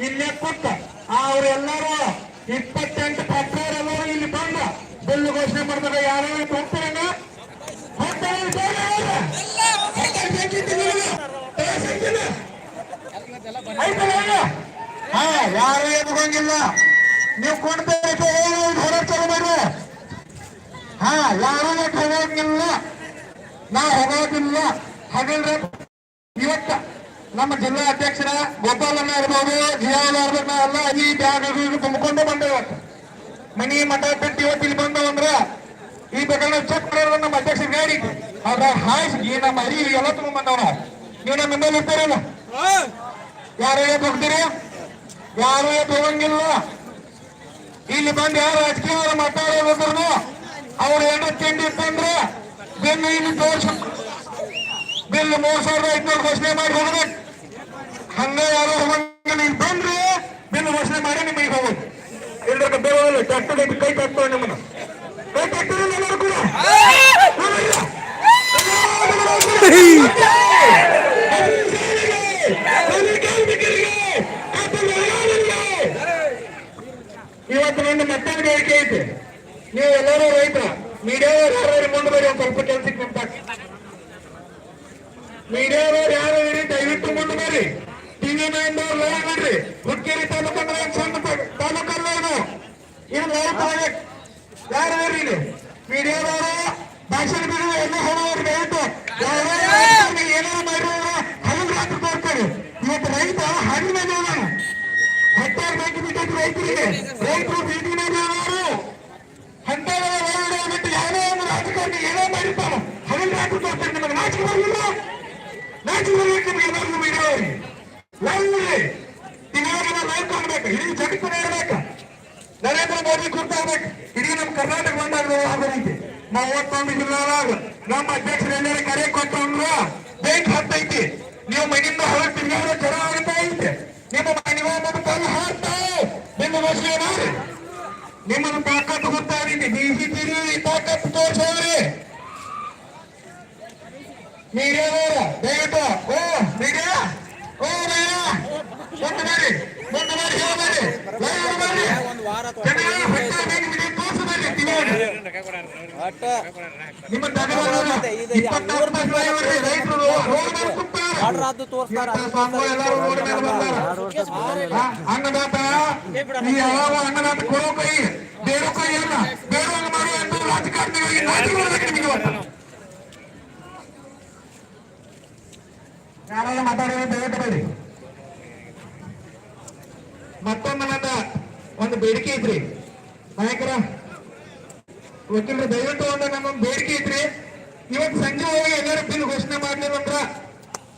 ಇಲ್ಲೇ ಕೊಟ್ಟ ಅವ್ರೆಲ್ಲರೂ ಇಪ್ಪತ್ತೆಂಟು ಎಲ್ಲರೂ ಇಲ್ಲಿ ಬಂದು. ಬಿಲ್ ಘೋಷಣೆ ಮಾಡಿದಾಗ ಯಾರು ಕೊಡ್ತಾರೆ ಯಾರು ಎದ್ಕೊಂಗಿಲ್ಲ ನೀವು ಕೊಡ್ಬೇಕು ಹೊರ ಚಾಲು ಮಾಡ್ರಿ ಹಾ, ಯಾರು ಹೋಗಂಗಿಲ್ಲ. ನಾ ಹೋಗೋದಿಲ್ಲ. ಹಾಗಲ್ರಿ ಇವತ್ತ ನಮ್ಮ ಜಿಲ್ಲಾ ಅಧ್ಯಕ್ಷರ ಗೋಪಾಲಣ್ಣ ಇರ್ಬೋದು ಇರ್ಬೇಕು ಎಲ್ಲ ಈ ಬ್ಯಾಗ್ ತುಂಬಿಕೊಂಡು ಬಂದೇವ ಮನಿ ಮಠ ಬಿಟ್ಟು ಇವತ್ತು ಇಲ್ಲಿ ಬಂದ ಅಂದ್ರ ಈ ಪ್ರಕರಣ ಚೆಕ್ ಮಾಡೋದು ನಮ್ಮ ಅಧ್ಯಕ್ಷ ಗಾಡಿ ಅವ್ರ ಹಾಯ್ಸಿ ನಮ್ಮ ಅರಿ ಎಲ್ಲ ತುಂಬ ಬಂದವ ನಾವು ನಮ್ಮ ಮೇಲೆ ಇರ್ತೀರಲ್ಲ? ಯಾರು ಏಟ್ ಹೋಗ್ತೀರಿ? ಯಾರು ಏಟ್ ಹೋಗಂಗಿಲ್ಲ ಇಲ್ಲಿ ಬಂದು ಯಾರು ರಾಜಕೀಯ ಮಾತಾಡೋದ್ರು ಅವ್ರು ಏನೋ ತಿಂಡಿ ಇತ್ತಂದ್ರೆ ಬೆನ್ನು ಇಲ್ಲಿ ತೋರ್ಸ. ಬಿಲ್ ಮೂರ್ ಸಾವಿರದ ಐದ್ನೂರು ಘೋಷಣೆ ಮಾಡಿ ಹೋಗ್ಬೇಕು. ಹಂಗ ಯಾರು ಬಂದ್ರೆ ಬಿಲ್ ಘೋಷಣೆ ಮಾಡಿ ನಿಮಗೆ ಹೋಗೋದು. ಇಲ್ದಾಗ ಬೇರೆ ಟ್ಯಾಕ್ಟರ್ ಕೈ ಟ್ಯಾಕ್ಟರ್ ನಿಮ್ಮನ್ನ. ಕೈ ಟ್ಯಾಕ್ಟರ್ ಎಲ್ಲರೂ ಕೂಡ. ಇವತ್ತು ನನ್ನ ಮತ್ತೊಂದು ಹೇಳಿಕೆ ಐತೆ. ನೀವು ಎಲ್ಲರೂ ರೈತರ, ಮೀಡಿಯಾದವ್ರು ಯಾರು ಮುಂದೆ ಒಂದು ಸ್ವಲ್ಪ ಕೆಲಸಕ್ಕೆ ನಿಂತ ಮೀಡಿಯಾದವ್ರು ಯಾರು ದಯವಿಟ್ಟು ಮುಂದೆ ಬರ್ರಿ ನೈನ್ದವ್ರು ಲೈವ್ ಬಿಡ್ರಿ ಹುಕ್ಕೇರಿ ತಾಲೂಕು ಅಂದ್ರೆ ಸಣ್ಣ ತಾಲೂಕಲ್ಲ ಇದು ಇದು ಲೈವ್ ಪ್ರಾಜೆಕ್ಟ್ ಯಾರು ಯಾರೋ ರಾತ್ರಿ ತೋರ್ತಾರೆ ಇವತ್ತು ರೈತ ಹಣ್ಣು ಮೇಲೆ ಹೆಕ್ಟೇರ್ ಬೇಕು ರೈತರು ಬೀದಿ ಮೇಲೆ ಇರೋರು ಹಂತಗಳ ಒಳಗಡೆ ಬಿಟ್ಟು ರಾಜಕಾರಣಿ ಏನೋ ಮಾಡಿರ್ತಾನ ರಾತ್ರಿ ನಾಚಿಕೆ ಬರಲಿಲ್ಲ ಎಲ್ಲರಿಗೂ ಮೀಡಿಯಾವರಿಗೆ ಲೈವ್ ಇರ್ರಿ ತಿಂಗಳಿನ ಲೈವ್ ಕಾಣ್ಬೇಕು ಇಡೀ ಜಗತ್ತಿನ ಇರ್ಬೇಕು ನರೇಂದ್ರ ಮೋದಿ ಕುರಿತಾಗ್ಬೇಕು. ಇಡೀ ನಮ್ಮ ಕರ್ನಾಟಕ ಬಂದಾಗ ಆಗೋ ರೀತಿ. ಮೂವತ್ತೊಂದು ಜಿಲ್ಲಾದಾಗ ನಮ್ಮ ಅಧ್ಯಕ್ಷರು ಎಲ್ಲರೂ ಕರೆ ಕೊಟ್ಟು ಅಂದ್ರ ಬೆಂಕಿ ಹತ್ತೈತಿ. ನೀವು ಮನೆಯಿಂದ ಹೊರಗೆ ತಿರುಗಾಡೋ ಜನ ಆಗ್ತಾ ಐತೆ. ನಿಮ್ಮ ಮನೆ ಕಲ್ಲು ಹಾಕ್ತಾವೆ ನಿಮ್ಮ ಘೋಷಣೆ ಮಾಡಿ ನಿಮ್ಮನ್ನು ತಾಕತ್ತು ಗೊತ್ತಾಗಿದೆ ಬಿಜೆಪಿ ತಾಕತ್ತು ತೋರಿಸೋದ್ರಿ ಮೀಡಿಯಾದವ್ರ ದಯವಿಟ್ಟು ಓ ಮೀಡಿಯಾ ಓ ಮೀಡಿಯಾ ಮುಂದೆ ಬರ್ರಿ ಮುಂದೆ ಬರ್ರಿ ಹೇಳಿ ಬರ್ರಿ ಬರ್ರಿ ಜನ ಹೊಟ್ಟೆ ಮೇಲೆ ಬಿಡಿ ತೋರ್ಸು ಬರ್ರಿ ತಿನ್ನೋದು ನಿಮ್ಮ ತಗಲಲ್ಲ ಇಪ್ಪತ್ತಾರು ಮಂದಿ ಡ್ರೈವರ್ರಿ ರೈತರು ರೋಡ್ ಮೇಲೆ ಕುಂತಾರ ಅದು ತೋರಿಸ್ತಾರ ಅನ್ನದಾತ ಈ ಯಾವ ಅನ್ನದಾತ ಕೊಡೋ ಕೈ ಬೇರೋ ಕೈ ಅಲ್ಲ ಬೇರುವಂಗ ಮಾಡುವ ಎಂದು ರಾಜಕಾರಣಿಗಳಿಗೆ ನಾಚಿಕೆ ಬರ್ಬೇಕು ನಿಮಗೆ. ಇವತ್ತು ಯಾರೆಲ್ಲ ಮಾತಾಡೋದು ದಯವಿಟ್ಟು ಬೇಡಿ ಮತ್ತೊಮ್ಮೆ ನನ್ನ ಒಂದು ಬೇಡಿಕೆ ಐತ್ರಿ ನಾಯಕರ ವಕೀಲರು ದಯವಿಟ್ಟು ಒಂದು ನಮ್ಮ ಬೇಡಿಕೆ ಐತ್ರಿ ಇವತ್ತು ಸಂಜೆ ಹೋಗಿ ಎಲ್ಲರೂ ಬಿಲ್ ಘೋಷಣೆ ಮಾಡ್ಲಿಲ್ಲ ಅಂದ್ರ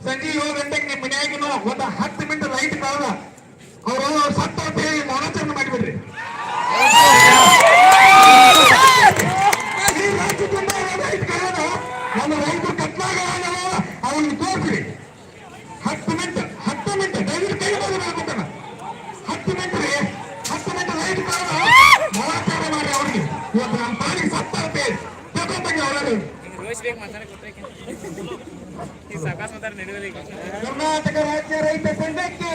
ಸಂಜೆ ಏಳು ಗಂಟೆಗೆ ನಿಮ್ಮ ಮನ್ಯಾಗಿನ ಒಂದು ಹತ್ತು ಮಿನಿಟ್ ಲೈಟ್ ಕಾಲ ಅವ್ರು ಸತ್ತ ಅಂತ ಹೇಳಿ ಮೌನಾಚರಣೆ ಮಾಡಿಬಿಡ್ರಿ. ಕರ್ನಾಟಕ ರಾಜ್ಯ ರೈತ ಸಂಘಕ್ಕೆ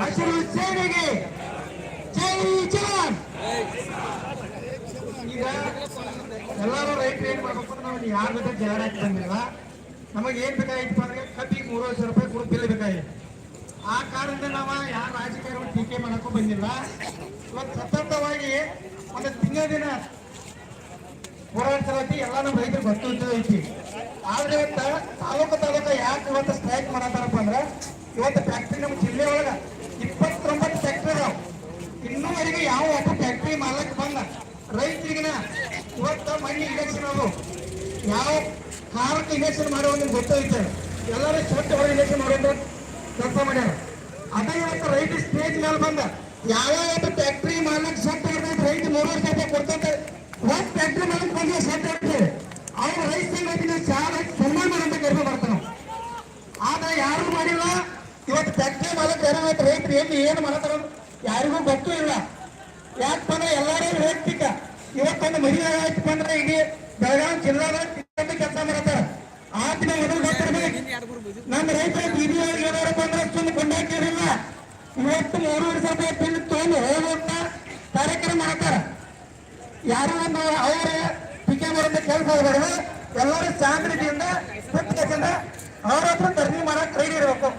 ಹಸಿರು ಸೇನೆಗೆ ಜೈ ಜವಾನ್. ಈಗ ಎಲ್ಲರೂ ರೈತರು ಏನ್ ಮಾಡ್ಬೇಕು ನಾವು ಯಾರ ಜೊತೆ ಜಾರ ಬಂದಿಲ್ಲ ನಮಗೆ ಏನ್ ಬೇಕಾಗಿತ್ತು ಅಂದ್ರೆ ಕಬ್ಬಿಗೆ ಮೂರು ಲಕ್ಷ ರೂಪಾಯಿ ಕೊಡು ಬಿಲ್ ಬೇಕಾಗಿತ್ತು. ಆ ಕಾರಣದಿಂದ ನಾವು ಯಾರ ರಾಜಕೀಯ ಟೀಕೆ ಮಾಡಕ್ಕೂ ಬಂದಿಲ್ಲ. ಇವತ್ತು ಸತತವಾಗಿ ಒಂದು ತಿಂಗಳ ದಿನ ಹೋರಾಟ ಸಲುವಾಗಿ ಎಲ್ಲ ನಮ್ಮ ರೈತರು ಗೊತ್ತು ಐತಿ. ಆದ್ರೆ ಇವತ್ತ ತಾಲೂಕು ತಾಲೂಕು ಯಾಕೆ ಇವತ್ತು ಸ್ಟ್ರೈಕ್ ಮಾಡತ್ತಾರಪ್ಪ ಅಂದ್ರೆ ಇವತ್ತು ಫ್ಯಾಕ್ಟ್ರಿ ನಮ್ಮ ಜಿಲ್ಲೆ ಒಳಗೆ ಇಪ್ಪತ್ತೊಂಬತ್ತು ಫ್ಯಾಕ್ಟ್ರಿ ಅದಾವ. ಇನ್ನೂವರೆಗೆ ಯಾವ ಒಬ್ಬ ಫ್ಯಾಕ್ಟ್ರಿ ಮಾಲಕ್ ಬಂದ? ರೈತರಿಗಿನ ಇವತ್ತು ಮಣ್ಣು ಇಂಜೆಕ್ಷನ್ ಅದು. ಯಾವ ಕಾರಕ್ಕೆ ಇಂಜೆಕ್ಷನ್ ಮಾಡೋ ನಿಮ್ಗೆ ಗೊತ್ತೈತೆ. ಎಲ್ಲರೂ ಸ್ವಚ್ಛ ಹೊರ ಇಂಜೆಕ್ಷನ್ ಮಾಡೋದು ಕೆಲಸ ಮಾಡ್ಯಾರ. ಅದೇ ಇವತ್ತು ರೈತ ಸ್ಟೇಜ್ ಮೇಲೆ ಬಂದ. ಯಾವ ಫ್ಯಾಕ್ಟ್ರಿ ಮಾಲಕ್ ಸ್ವಚ್ಛ ರೈತ ಮೂರು ವರ್ಷ ಕೊಡ್ತಂತೆ. ಒಂದ್ ಫ್ಯಾಕ್ಟ್ರಿ ಮಾಲಕ್ ಬಂದ್ರೆ ಸೆಟ್ ಹೊಡ್ತೀವಿ ಅವ್ರು ರೈತ ಸಂಘಟನೆ ಚಾಲ ಸನ್ಮಾನ ಅಂತ ಕರೆದು ಬರ್ತಾನ. ಆದ್ರೆ ಯಾರು ಮಾಡಿಲ್ಲ? ಇವತ್ತು ಫ್ಯಾಕ್ಟ್ರಿ ಮಾಲಕ್ ಇವತ್ತು ರೈತರು, ಎಲ್ಲಿ ಏನು ಮಾಡತ್ತಾರ ಯಾರಿಗೂ ಗೊತ್ತೂ ಇಲ್ಲ. ಯಾಕಪ್ಪ ಅಂದ್ರೆ ಎಲ್ಲಾರು ವೈಯಕ್ತಿಕ ಇವತ್ತೊಂದು ಮಹಿಳೆ ಆಯ್ತು ಬಂದ್ರೆ ಇಡೀ ಬೆಳಗಾವಿ ಜಿಲ್ಲಾದ ಕೆಲಸ ಮಾಡತ್ತಾರ ಆ ದಿನ ಮೊದಲು ನಮ್ಮ ರೈತರ ಬೀದಿ ಒಳಗೆ ಏನಾರಪ್ಪ ಅಂದ್ರೆ ಕೊಂಡಾಕಿರಲಿಲ್ಲ ಇವತ್ತು ಮೂರುವರೆ ಸಾವಿರ ಹೋಗುವಂತ ಕಾರ್ಯಕ್ರಮ ಮಾಡ್ತಾರ. ಯಾರು ಒಂದು ಅವರ ಪಿಕೆ ಮಾಡುವಂತ ಕೆಲಸ ಎಲ್ಲರೂ ಶಾಂತಿಯಿಂದ ಕೂತ್ಕೊಂಡು ಅವ್ರ ಹತ್ರ ಧರಣಿ ಮಾಡಕ್ ರೆಡಿ ಇರಬೇಕು.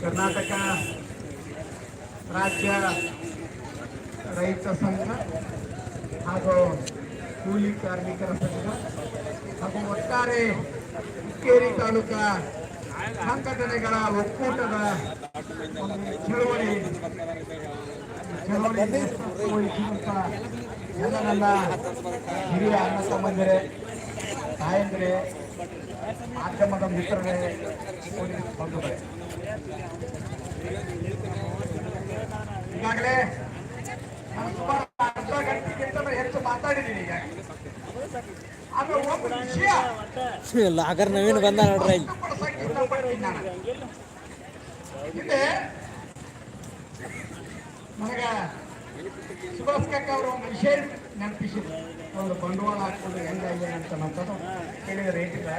ಕರ್ನಾಟಕ ರಾಜ್ಯ ರೈತ ಸಂಘ ಹಾಗೂ ಕೂಲಿ ಕಾರ್ಮಿಕರ ಸಂಘ ಹಾಗೂ ಒಟ್ಟಾರೆ ಹುಕ್ಕೇರಿ ತಾಲೂಕಾ ಸಂಘಟನೆಗಳ ಒಕ್ಕೂಟದ ಚಳವಳಿ ಚಳವಳಿ ಎಲ್ಲ ನನ್ನ ಹಿರಿಯ ಅನ್ನ ಸಂಬಂಧರೇ ತಾಯಂದಿರೇ ಮಾಧ್ಯಮದ ಮಿತ್ರರೇ ಬಂಧುಗಳೇ ಈಗಾಗಲೇ ನಾನು ಸುಮಾರು ಅರ್ಧ ಗಂಟೆಗಿಂತ ಹೆಚ್ಚು ಮಾತಾಡಿದ್ದೀನಿ ಈಗ. ಆದ್ರೆ ಒಂದು ವಿಷಯ ಲಾಗರ್ ನವೀನ್ ಬಂದ ನೋಡ್ರಿ ನನಗ ಸುಭಾಷ್ ಕಾಕ ಅವರು ಒಂದು ವಿಷಯ ನೆನಪಿಸಿದ್ರು. ಒಂದು ಬಂಡವಾಳ ಹಾಕೊಂಡು ಹೆಂಗಾಗಿದೆ ಅಂತ ಕೇಳಿದ ರೇಟ್ ರೇಟಿಲ್ಲ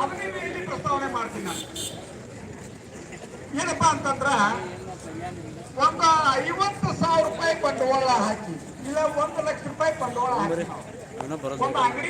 ಅದನ್ನ ಇಲ್ಲಿ ಪ್ರಸ್ತಾವನೆ ಮಾಡ್ತೀನಿ ನಾನು. ಏನಪ್ಪಾ ಅಂತಂದ್ರ ಒಂದು ಐವತ್ತು ಸಾವಿರ ರೂಪಾಯಿ ಬಂಡವಾಳ ಹಾಕಿ ಇಲ್ಲ ಒಂದು ಲಕ್ಷ ರೂಪಾಯಿ ಬಂಡವಾಳ ಹಾಕಿ. ಒಂದು ಅಂಗಡಿ